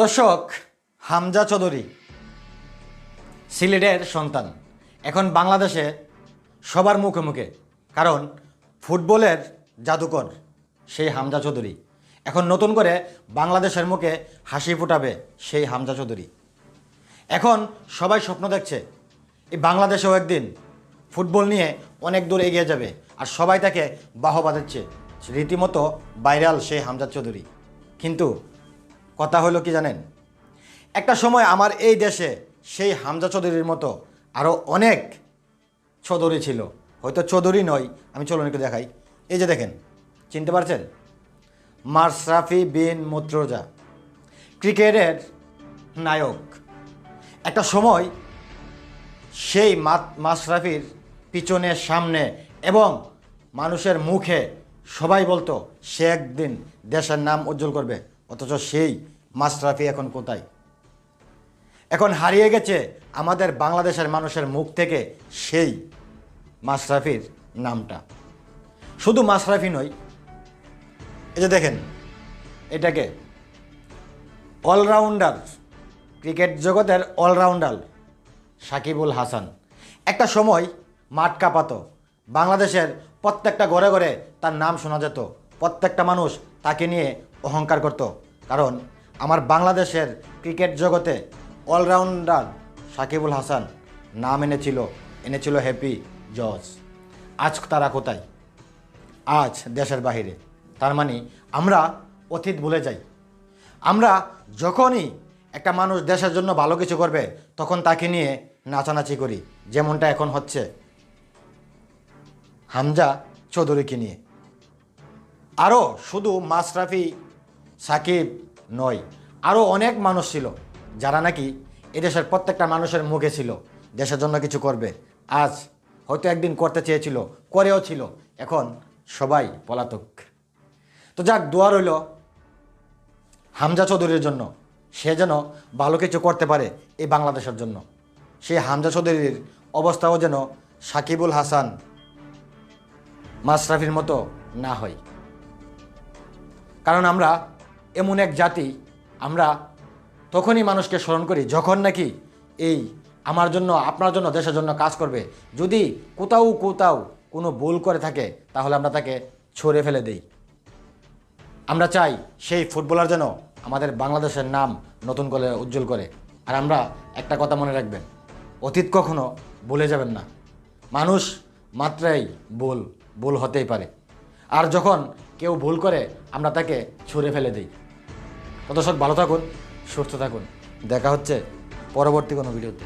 দর্শক, হামজা চৌধুরী, সিলেটের সন্তান। এখন বাংলাদেশে সবার মুখে মুখে, কারণ ফুটবলের জাদুকর সেই হামজা চৌধুরী। এখন নতুন করে বাংলাদেশের মুখে হাসি ফুটাবে সেই হামজা চৌধুরী। এখন সবাই স্বপ্ন দেখছে, এই বাংলাদেশেও একদিন ফুটবল নিয়ে অনেক দূর এগিয়ে যাবে আর সবাই তাকে বাহবা দিচ্ছে। রীতিমতো ভাইরাল সেই হামজা চৌধুরী। কিন্তু কথা হলো কি জানেন? একটা সময় আমার এই দেশে সেই হামজা চৌধুরীর মতো আরও অনেক চৌধুরী ছিল। হয়তো চৌধুরী নয়, আমি চলুন একটু দেখাই। এই যে দেখেন, চিনতে পারছেন? মাশরাফি বিন মুত্রজা, ক্রিকেটের নায়ক। একটা সময় সেই মা- মাশরাফির পিছনে, সামনে এবং মানুষের মুখে সবাই বলতো, সে একদিন দেশের নাম উজ্জ্বল করবে। অথচ সেই মাশরাফি এখন কোথায়? এখন হারিয়ে গেছে আমাদের বাংলাদেশের মানুষের মুখ থেকে সেই মাশরাফির নামটা। শুধু মাশরাফি নয়, এই যে দেখেন, এটাকে অলরাউন্ডার, ক্রিকেট জগতের অলরাউন্ডার সাকিবুল হাসান। একটা সময় মাঠ কাঁপাতো, বাংলাদেশের প্রত্যেকটা ঘরে ঘরে তার নাম শোনা যেত, প্রত্যেকটা মানুষ তাকে নিয়ে অহংকার করত। কারণ আমার বাংলাদেশের ক্রিকেট জগতে অলরাউন্ডার সাকিবুল হাসান নাম এনেছিল এনেছিল হ্যাপি জজ। আজ তারা কোথায়? আজ দেশের বাহিরে। তার মানে আমরা অতীত ভুলে যাই। আমরা যখনই একটা মানুষ দেশের জন্য ভালো কিছু করবে, তখন তাকে নিয়ে নাচানাচি করি, যেমনটা এখন হচ্ছে। হামজা চৌধুরীকে নিয়ে। আরও শুধু মাশরাফি সাকিব নয় আরও অনেক মানুষ ছিল যারা নাকি এদেশের প্রত্যেকটা মানুষের মুখে ছিল, দেশের জন্য কিছু করবে। আজ হয়তো একদিন করতে চেয়েছিল, করেও ছিল। এখন সবাই পলাতক। তো যাক, দোয়া রইল হামজা চৌধুরীর জন্য। সে যেন ভালো কিছু করতে পারে এই বাংলাদেশের জন্য। সেই হামজা চৌধুরীর অবস্থাও যেন সাকিবুল হাসান মাশরাফির মতো না হয়। কারণ আমরা এমন এক জাতি আমরা তখনই মানুষকে স্মরণ করি যখন নাকি এই আমার জন্য, আপনার জন্য, দেশের জন্য কাজ করবে। যদি কোথাও কোথাও কোনো ভুল করে থাকে, তাহলে আমরা তাকে ছড়ে ফেলে দেই। আমরা চাই সেই ফুটবলার যেন আমাদের বাংলাদেশের নাম নতুন করে উজ্জ্বল করে। আর আমরা একটা কথা মনে রাখবেন, অতীত কখনো ভুলে যাবেন না। মানুষ মাত্রাই ভুল ভুল হতেই পারে। আর যখন কেউ ভুল করে, আমরা তাকে ছুঁড়ে ফেলে দিই। তো ভালো থাকুন সুস্থ থাকুন। দেখা হচ্ছে পরবর্তী কোনো ভিডিওতে।